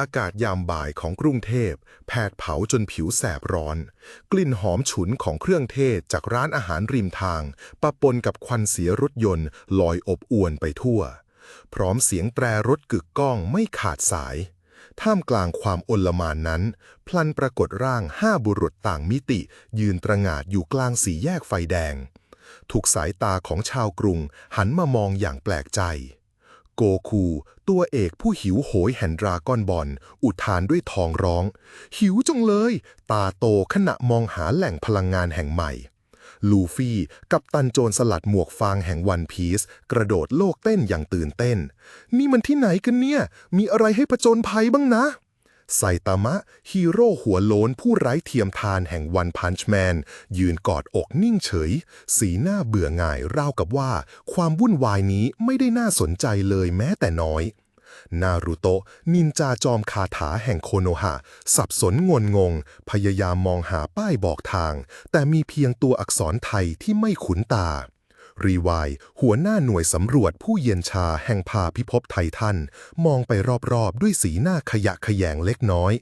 อากาศยามบ่ายของกรุงเทพ แผดเผาจนผิวแสบร้อน กลิ่นหอมฉุนของเครื่องเทศจากร้านอาหารริมทาง ปะปนกับควันเสียรถยนต์ลอยอบอวนไปทั่ว พร้อมเสียงแตรรถกึกก้องไม่ขาดสาย ท่ามกลางความอลมานนั้น พลันปรากฏร่างห้าบุรุษต่างมิติ ยืนตระหง่านอยู่กลางสี่แยกไฟแดง ถูกสายตาของชาวกรุงหันมามองอย่างแปลกใจ โกคู ตัวเอกผู้หิวโหยแห่งดราก้อนบอล อุทานด้วยทองร้อง หิวจังเลย ตาโตขณะมองหาแหล่งพลังงานแห่งใหม่ ลูฟี่กับตันโจรสลัดหมวกฟางแห่งวันพีซกระโดดโลกเต้นอย่างตื่นเต้น นี่มันที่ไหนกันเนี่ย มีอะไรให้ผจญภัยบ้างนะ ไซตามะ ฮีโร่หัวโล้นผู้ไร้เทียมทานแห่งวันพันช์แมน ยืนกอดอกนิ่งเฉย สีหน้าเบื่อหน่ายราวกับว่า ความวุ่นวายนี้ไม่ได้น่าสนใจเลยแม้แต่น้อย นารูโตะนินจาจอมคาถาแห่งโคโนฮะ สับสนงนงง พยายามมองหาป้ายบอกทาง แต่มีเพียงตัวอักษรไทยที่ไม่ขุนตา รีวายหัวหน้าหน่วยสำรวจผู้เย็นชาแห่งพาพิภพไททัน มองไปรอบๆ ด้วยสีหน้าขยะขยงเล็กน้อย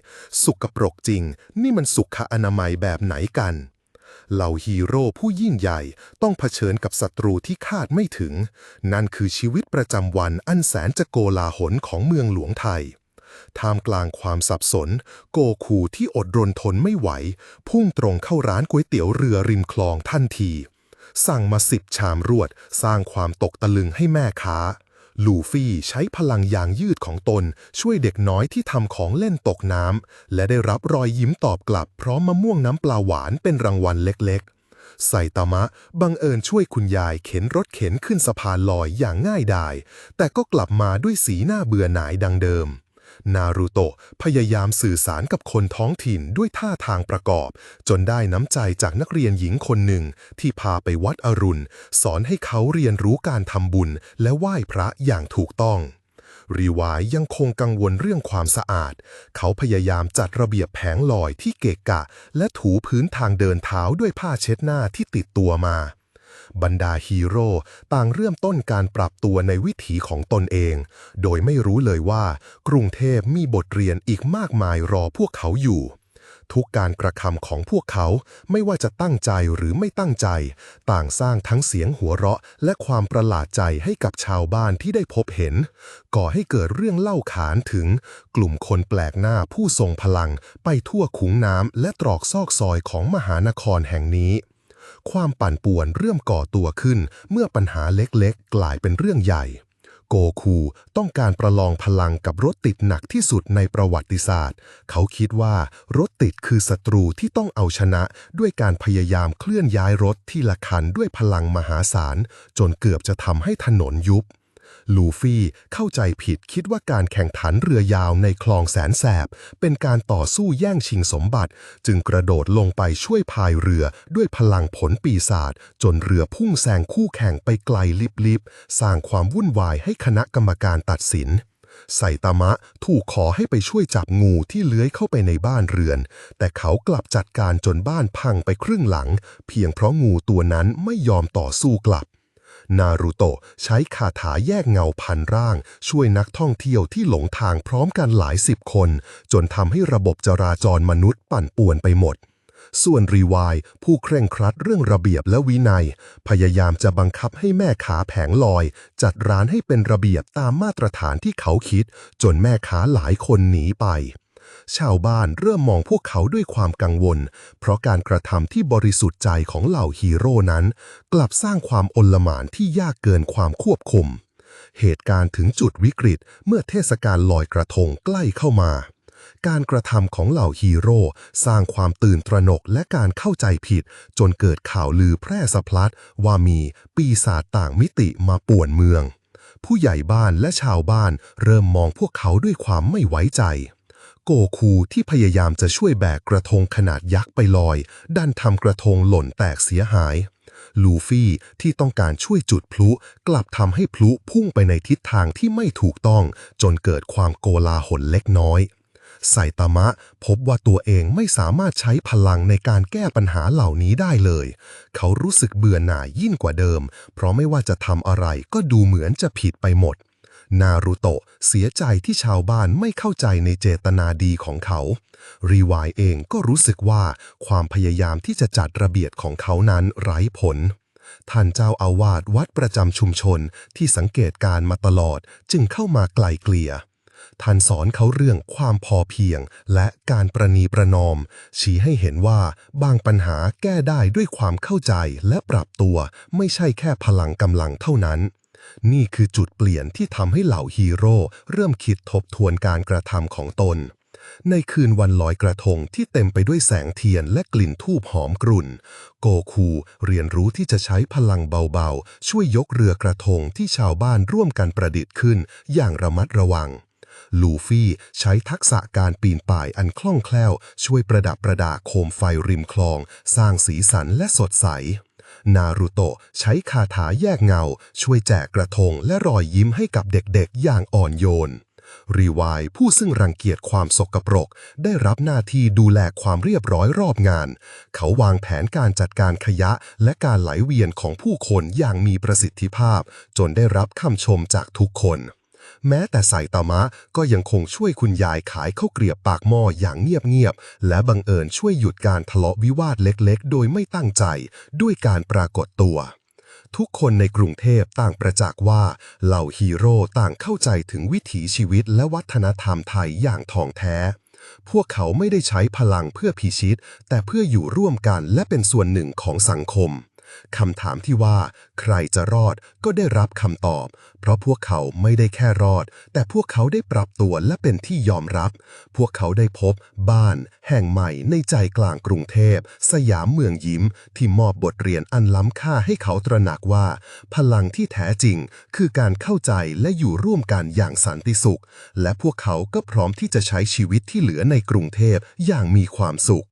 สุกปรกจริง นี่มันสุขอนามัยแบบไหนกันเหล่าฮีโร่ผู้ยิ่งใหญ่ต้องเผชิญกับศัตรูที่คาดไม่ถึง นั่นคือชีวิตประจำวันอันแสนจะโกลาหลของเมืองหลวงไทย ท่ามกลางความสับสน โกคูที่อดรนทนไม่ไหว พุ่งตรงเข้าร้านก๋วยเตี๋ยวเรือริมคลองทันที สั่งมาสิบชามรวด สร้างความตกตะลึงให้แม่ค้า ลูฟี่ใช้พลังยางยืดของตน ช่วยเด็กน้อยที่ทำของเล่นตกน้ำและได้รับรอยยิ้มตอบกลับ พร้อมมะม่วงน้ำปลาหวานเป็นรางวัลเล็กๆ ไซตามะบังเอิญช่วยคุณยายเข็นรถเข็นขึ้นสะพานลอยอย่างง่ายดาย แต่ก็กลับมาด้วยสีหน้าเบื่อหน่ายดังเดิม นารูโตะพยายามสื่อสารกับคนท้องถิ่นด้วยท่าทางประกอบ จนได้น้ำใจจากนักเรียนหญิงคนหนึ่ง ที่พาไปวัดอรุณ สอนให้เขาเรียนรู้การทำบุญและไหว้พระอย่างถูกต้องรีวายยังคงกังวลเรื่องความสะอาด เขาพยายามจัดระเบียบแผงลอยที่เกะกะ และถูพื้นทางเดินเท้าด้วยผ้าเช็ดหน้าที่ติดตัวมา บรรดาฮีโร่ต่างเริ่มต้นการปรับตัวในวิถีของตนเอง โดยไม่รู้เลยว่ากรุงเทพมีบทเรียนอีกมากมายรอพวกเขาอยู่ ทุกการกระทำของพวกเขาไม่ว่าจะตั้งใจหรือไม่ตั้งใจ ต่างสร้างทั้งเสียงหัวเราะ และความประหลาดใจให้กับชาวบ้านที่ได้พบเห็น ก่อให้เกิดเรื่องเล่าขานถึง กลุ่มคนแปลกหน้าผู้ทรงพลัง ไปทั่วขุงน้ำและตรอกซอกซอยของมหานครแห่งนี้ ความปั่นป่วนเริ่มก่อตัวขึ้น เมื่อปัญหาเล็กๆ กลายเป็นเรื่องใหญ่ โกคูต้องการประลองพลังกับรถติดหนักที่สุดในประวัติศาสตร์ เขาคิดว่ารถติดคือศัตรูที่ต้องเอาชนะด้วยการพยายามเคลื่อนย้ายรถที่ละคันด้วยพลังมหาศาล จนเกือบจะทำให้ถนนยุบ ลูฟี่เข้าใจผิดคิดว่าการแข่งขันเรือยาวในคลองแสนแสบ เป็นการต่อสู้แย่งชิงสมบัติ จึงกระโดดลงไปช่วยพายเรือด้วยพลังผลปีศาจจนเรือพุ่งแซงคู่แข่งไปไกลลิบๆ สร้างความวุ่นวายให้คณะกรรมการตัดสินไซตามะถูกขอให้ไปช่วยจับงูที่เลื้อยเข้าไปในบ้านเรือน แต่เขากลับจัดการจนบ้านพังไปครึ่งหลัง เพียงเพราะงูตัวนั้นไม่ยอมต่อสู้กลับ นารูโตะใช้คาถาแยกเงาพันร่าง ช่วยนักท่องเที่ยวที่หลงทางพร้อมกันหลายสิบคน จนทำให้ระบบจราจรมนุษย์ปั่นป่วนไปหมดส่วนรีวายผู้เคร่งครัดเรื่องระเบียบและวินัย พยายามจะบังคับให้แม่ค้าแผงลอย จัดร้านให้เป็นระเบียบตามมาตรฐานที่เขาคิด จนแม่ค้าหลายคนหนีไป ชาวบ้านเริ่มมองพวกเขาด้วยความกังวล เพราะการกระทำที่บริสุทธิ์ใจของเหล่าฮีโร่นั้น กลับสร้างความอลหม่านที่ยากเกินความควบคุม เหตุการณ์ถึงจุดวิกฤตเมื่อเทศกาลลอยกระทงใกล้เข้ามา การกระทำของเหล่าฮีโร่สร้างความตื่นตระหนกและการเข้าใจผิด จนเกิดข่าวลือแพร่สะพัดว่ามีปีศาจต่างมิติมาป่วนเมืองผู้ใหญ่บ้านและชาวบ้านเริ่มมองพวกเขาด้วยความไม่ไว้ใจ โกคูที่พยายามจะช่วยแบกกระทงขนาดยักษ์ไปลอย ดันทำกระทงหล่นแตกเสียหาย ลูฟี่ที่ต้องการช่วยจุดพลุกลับทำให้พลุพุ่งไปในทิศทางที่ไม่ถูกต้อง จนเกิดความโกลาหลเล็กน้อยไซตามะพบว่าตัวเองไม่สามารถใช้พลังในการแก้ปัญหาเหล่านี้ได้เลย เขารู้สึกเบื่อหน่ายยิ่งกว่าเดิม เพราะไม่ว่าจะทำอะไรก็ดูเหมือนจะผิดไปหมด นารูโตะเสียใจที่ชาวบ้านไม่เข้าใจในเจตนาดีของเขา รีวายเองก็รู้สึกว่าความพยายามที่จะจัดระเบียบของเขานั้นไร้ผล ท่านเจ้าอาวาสวัดประจำชุมชนที่สังเกตการมาตลอดจึงเข้ามาไกลเกลี่ยท่านสอนเขาเรื่องความพอเพียงและการประนีประนอม ชี้ให้เห็นว่าบางปัญหาแก้ได้ด้วยความเข้าใจและปรับตัว ไม่ใช่แค่พลังกำลังเท่านั้น นี่คือจุดเปลี่ยนที่ทำให้เหล่าฮีโร่เริ่มคิดทบทวนการกระทำของตน ในคืนวันลอยกระทงที่เต็มไปด้วยแสงเทียนและกลิ่นทูบหอมกรุ่น โกคูเรียนรู้ที่จะใช้พลังเบาๆ ช่วยยกเรือกระทงที่ชาวบ้านร่วมกันประดิษฐ์ขึ้นอย่างระมัดระวังลูฟี่ใช้ทักษะการปีนป่ายอันคล่องแคล่ว ช่วยประดับประดาโคมไฟริมคลอง สร้างสีสันและสดใส นารูโตะใช้คาถาแยกเงา ช่วยแจกกระทงและรอยยิ้มให้กับเด็กๆ อย่างอ่อนโยน รีวายผู้ซึ่งรังเกียจความสกปรก ได้รับหน้าที่ดูแลความเรียบร้อยรอบงาน เขาวางแผนการจัดการขยะและการไหลเวียนของผู้คนอย่างมีประสิทธิภาพ จนได้รับคำชมจากทุกคน แม้แต่ไซตามะก็ยังคงช่วยคุณยายขายข้าวเกรียบปากหม้ออย่างเงียบๆ และบังเอิญช่วยหยุดการทะเลาะวิวาทเล็กๆ โดยไม่ตั้งใจ ด้วยการปรากฏตัว ทุกคนในกรุงเทพต่างประจักษ์ว่าเหล่าฮีโร่ต่างเข้าใจถึงวิถีชีวิตและวัฒนธรรมไทยอย่างท่องแท้พวกเขาไม่ได้ใช้พลังเพื่อพิชิต แต่เพื่ออยู่ร่วมกันและเป็นส่วนหนึ่งของสังคม คำถามที่ว่า ใครจะรอดก็ได้รับคำตอบ เพราะพวกเขาไม่ได้แค่รอด แต่พวกเขาได้ปรับตัวและเป็นที่ยอมรับ พวกเขาได้พบบ้านแห่งใหม่ในใจกลางกรุงเทพ สยามเมืองยิ้ม ที่มอบบทเรียนอันล้ำค่าให้เขาตระหนักว่า พลังที่แท้จริง คือการเข้าใจและอยู่ร่วมกันอย่างสันติสุข และพวกเขาก็พร้อมที่จะใช้ชีวิตที่เหลือในกรุงเทพอย่างมีความสุข